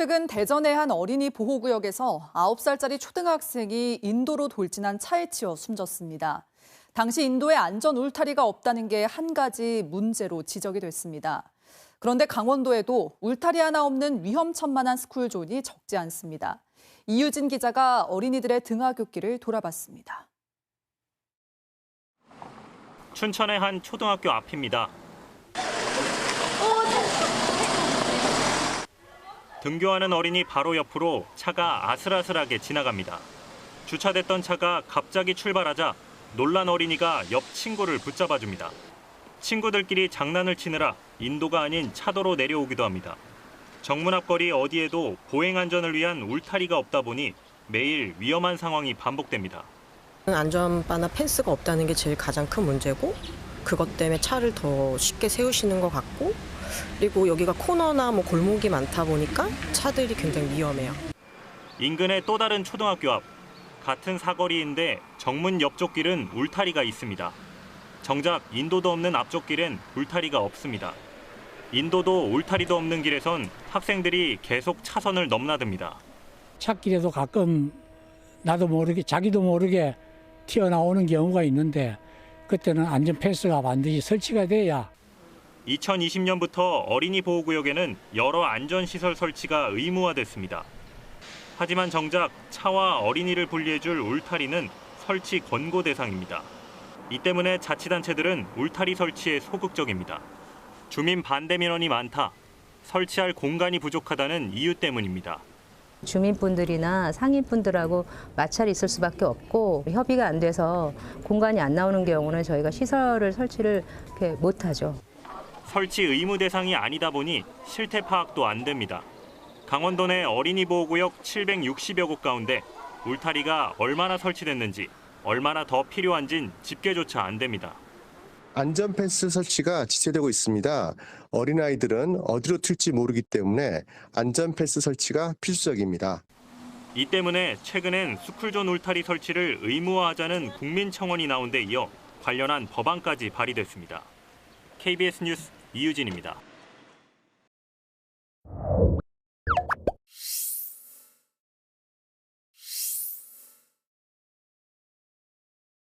최근 대전의 한 어린이 보호구역에서 9살짜리 초등학생이 인도로 돌진한 차에 치여 숨졌습니다. 당시 인도에 안전 울타리가 없다는 게 한 가지 문제로 지적이 됐습니다. 그런데 강원도에도 울타리 하나 없는 위험천만한 스쿨존이 적지 않습니다. 이유진 기자가 어린이들의 등하굣길을 돌아봤습니다. 춘천의 한 초등학교 앞입니다. 등교하는 어린이 바로 옆으로 차가 아슬아슬하게 지나갑니다. 주차됐던 차가 갑자기 출발하자 놀란 어린이가 옆 친구를 붙잡아 줍니다. 친구들끼리 장난을 치느라 인도가 아닌 차도로 내려오기도 합니다. 정문 앞거리 어디에도 보행 안전을 위한 울타리가 없다 보니 매일 위험한 상황이 반복됩니다. 안전바나 펜스가 없다는 게 제일 가장 큰 문제고 그것 때문에 차를 더 쉽게 세우시는 것 같고 그리고 여기가 코너나 뭐 골목이 많다 보니까 차들이 굉장히 위험해요. 인근의 또 다른 초등학교 앞 같은 사거리인데 정문 옆쪽 길은 울타리가 있습니다. 정작 인도도 없는 앞쪽 길엔 울타리가 없습니다. 인도도 울타리도 없는 길에선 학생들이 계속 차선을 넘나듭니다. 찾길에도 가끔 나도 모르게 자기도 모르게 튀어나오는 경우가 있는데 그때는 안전 펜스가 반드시 설치가 돼야 2020년부터 어린이 보호구역에는 여러 안전시설 설치가 의무화됐습니다. 하지만 정작 차와 어린이를 분리해줄 울타리는 설치 권고 대상입니다. 이 때문에 자치단체들은 울타리 설치에 소극적입니다. 주민 반대 민원이 많다. 설치할 공간이 부족하다는 이유 때문입니다. 주민분들이나 상인분들하고 마찰이 있을 수밖에 없고 협의가 안 돼서 공간이 안 나오는 경우는 저희가 시설을 설치를 못하죠. 설치 의무 대상이 아니다 보니 실태 파악도 안 됩니다. 강원도 내 어린이 보호구역 760여 곳 가운데 울타리가 얼마나 설치됐는지, 얼마나 더 필요한진 집계조차 안 됩니다. 안전 펜스 설치가 지체되고 있습니다. 어린아이들은 어디로 튈지 모르기 때문에 안전 펜스 설치가 필수적입니다. 이 때문에 최근엔 스쿨존 울타리 설치를 의무화하자는 국민 청원이 나온 데 이어 관련한 법안까지 발의됐습니다. KBS 뉴스 이유진입니다.